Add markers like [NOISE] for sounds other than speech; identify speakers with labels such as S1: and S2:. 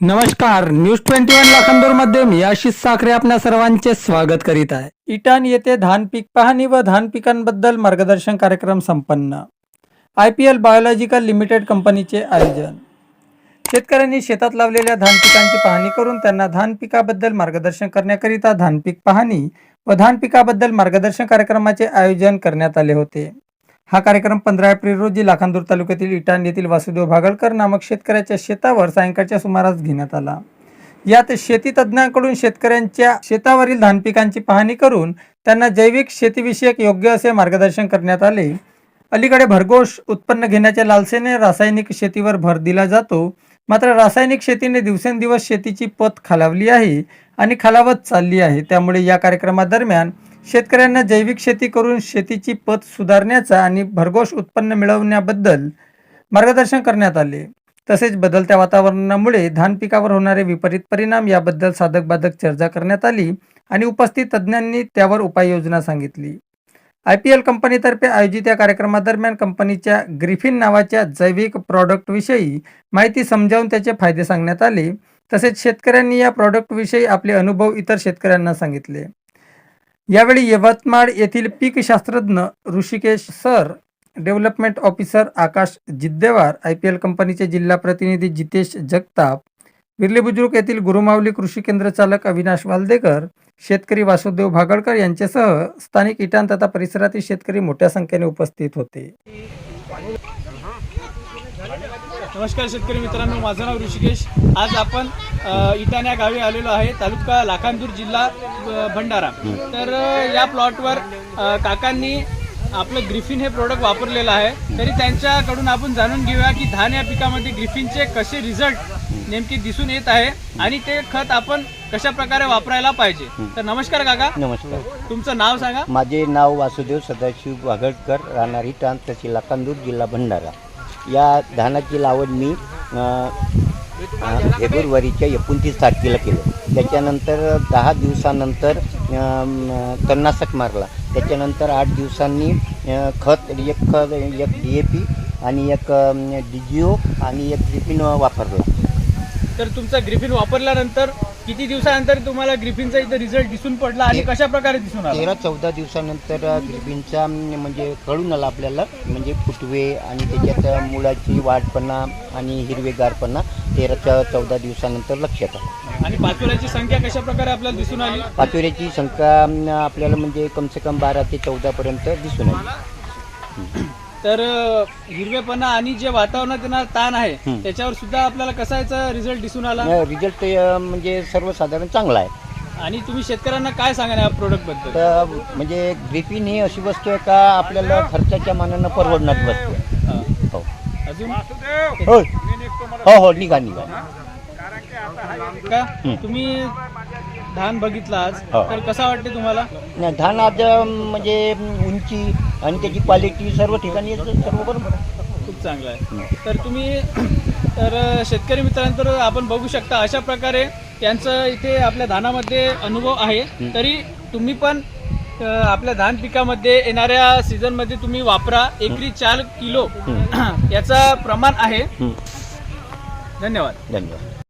S1: नमस्कार news twenty one लाखांदूरमध्ये मी आशिष साखरे आपल्या सर्वांचे स्वागत करीत आहे. इटान येथे धान पीक पाहणी व धान पिकांबद्दल मार्गदर्शन कार्यक्रम संपन्न. I P L biological limited कंपनीचे आयोजन. शेतकऱ्यांनी शेतात लावलेल्या धान पिकांची पाहणी करून त्यांना धान पिकाबद्दल मार्गदर्शन करण्याकरिता धान पीक पाहणी व धान पिकाबद्दल मार्गदर्शन कार्यक्रमाचे आयोजन करण्यात आले होते. हा कार्यक्रम पंधरा एप्रिल रोजी लाखांदूर तालुक्यातील इटान येथील वासुदेव भागलकर नामक शेतकऱ्याच्या शेतावर सायंकाळच्या सुमारास घेण्यात आला. यात शेती तज्ज्ञांकडून शेतकऱ्यांच्या शेतावरील धान पिकांची पाहणी करून त्यांना जैविक शेतीविषयक योग्य असे मार्गदर्शन करण्यात आले. अलीकडे भरघोष उत्पन्न घेण्याच्या लालसेने रासायनिक शेतीवर भर दिला जातो. मात्र रासायनिक शेतीने दिवसेंदिवस शेतीची पत खालावली आहे. आणि खालावत चालली आहे. त्यामुळे या कार्यक्रमादरम्यान शेतकऱ्यांना जैविक शेती करून शेतीची पत सुधारण्याचा आणि भरघोष उत्पन्न मिळवण्याबद्दल मार्गदर्शन करण्यात आले. तसेच बदलत्या वातावरणामुळे धान पिकावर होणारे विपरीत परिणाम याबद्दल साधक बाधक चर्चा करण्यात आली आणि उपस्थित तज्ज्ञांनी त्यावर उपाययोजना सांगितली. आय पी एल कंपनीतर्फे आयोजित या कार्यक्रमादरम्यान कंपनीच्या ग्रिफिन नावाच्या जैविक प्रॉडक्टविषयी माहिती समजावून त्याचे फायदे सांगण्यात आले. तसेच शेतकऱ्यांनी या प्रॉडक्टविषयी आपले अनुभव इतर शेतकऱ्यांना सांगितले. यावेळी यवतमाळ येथील पीक शास्त्रज्ञ Hrishikesh sir development officer Akash Jiddewar I P L कंपनीचे जिल्हा प्रतिनिधी जितेश जगताप बिर्ले बुजुर्ग येथील गुरुमावली कृषी केंद्र चालक अविनाश वालदेकर शेतकरी वासुदेव भागडकर यांच्यासह स्थानिक इटान तथा परिसरातील शेतकरी मोठ्या संख्येने उपस्थित होते.
S2: नमस्कार शेतकरी मित्रांनो माझं नाव ऋषिकेश. आज आपण अ, इटाण या गावी आलेलो आहे तालुका लाखांदूर जिल्हा भंडारा. तर या प्लॉटवर काकांनी आपलं ग्रिफिन हे प्रोडक्ट वापरलेलं आहे. तरी त्यांच्याकडून आपण जाणून घेऊया की धान या पिकामध्ये ग्रिफिनचे कसे रिझल्ट नेमके दिसून येत आहे आणि ते खत आपण कशा प्रकारे वापरायला पाहिजे. तर नमस्कार काका.
S3: नमस्कार.
S2: तुमचं नाव सांगा.
S3: माझे नाव वासुदेव सदाशिव वाघडकर राहणार इटान तहसील लाखांदूर जिल्हा भंडारा. या धानाची लावण मी फेब्रुवारीच्या एकोणतीस तारखेला केलं. त्याच्यानंतर दहा दिवसानंतर तन्नासक तणनाशक मारला. त्याच्यानंतर आठ दिवसांनी खत एक खत एक डी ए पी आणि एक डिजिओ आणि एक ग्रिफिन वापरला.
S2: तर तुमचा ग्रिफिन वापरल्यानंतर किती दिवसानंतर तुम्हाला ग्रिफिनचा इथं रिझल्ट दिसून पडला आणि कशा प्रकारे दिसून आला?
S3: तेरा चौदा दिवसानंतर ग्रिफिनचा म्हणजे कळून आला आपल्याला म्हणजे फुटवे आणि त्याच्यात मुळाची वाढपणा आणि हिरवेगारपणा तेरा च- चौदा दिवसानंतर लक्षात आलं.
S2: आणि पाचोळ्याची संख्या कशा प्रकारे आपल्याला दिसून आली?
S3: पाचोऱ्याची संख्या आपल्याला म्हणजे कमसे कम बारा ते चौदापर्यंत दिसून आली.
S2: तर हिरवेपणा आणि जे वातावरणात येणार ताण आहे. त्याच्यावर सुद्धा आपल्याला कसा याचा रिझल्ट दिसून आला?
S3: रिझल्ट म्हणजे सर्वसाधारण चांगला आहे.
S2: आणि तुम्ही शेतकऱ्यांना काय सांगा या
S3: प्रोडक्टबद्दल? म्हणजे ग्रिफिन ही अशी वस्तू आहे का आपल्याला खर्चाच्या मानानं परवडणारी वस्तू
S2: हा.
S3: हो.
S2: अजून?
S3: हो. हो निघा निघा.
S2: का. तुम्ही धान बघितला आज.
S3: हो.
S2: तर कसा वाटते तुम्हाला?
S3: नाही, धान आज अं, म्हणजे उंची आणि त्याची क्वालिटी सर्व ठिकाणी सर्व बरोबर आहे.
S2: खूप चांगला आहे. तर तुम्ही तर अ, शेतकरी मित्रांतर आपण बघू शकता अशा प्रकारे त्यांचं इथे आपल्या धानामध्ये अनुभव आहे. तरी तुम्ही पण अ, आपल्या धान पिकामध्ये येणाऱ्या सीझनमध्ये तुम्ही वापरा. एकरी चार किलो [CLEARS THROAT] याचा प्रमाण आहे.
S3: हं.
S2: धन्यवाद.
S3: धन्यवाद.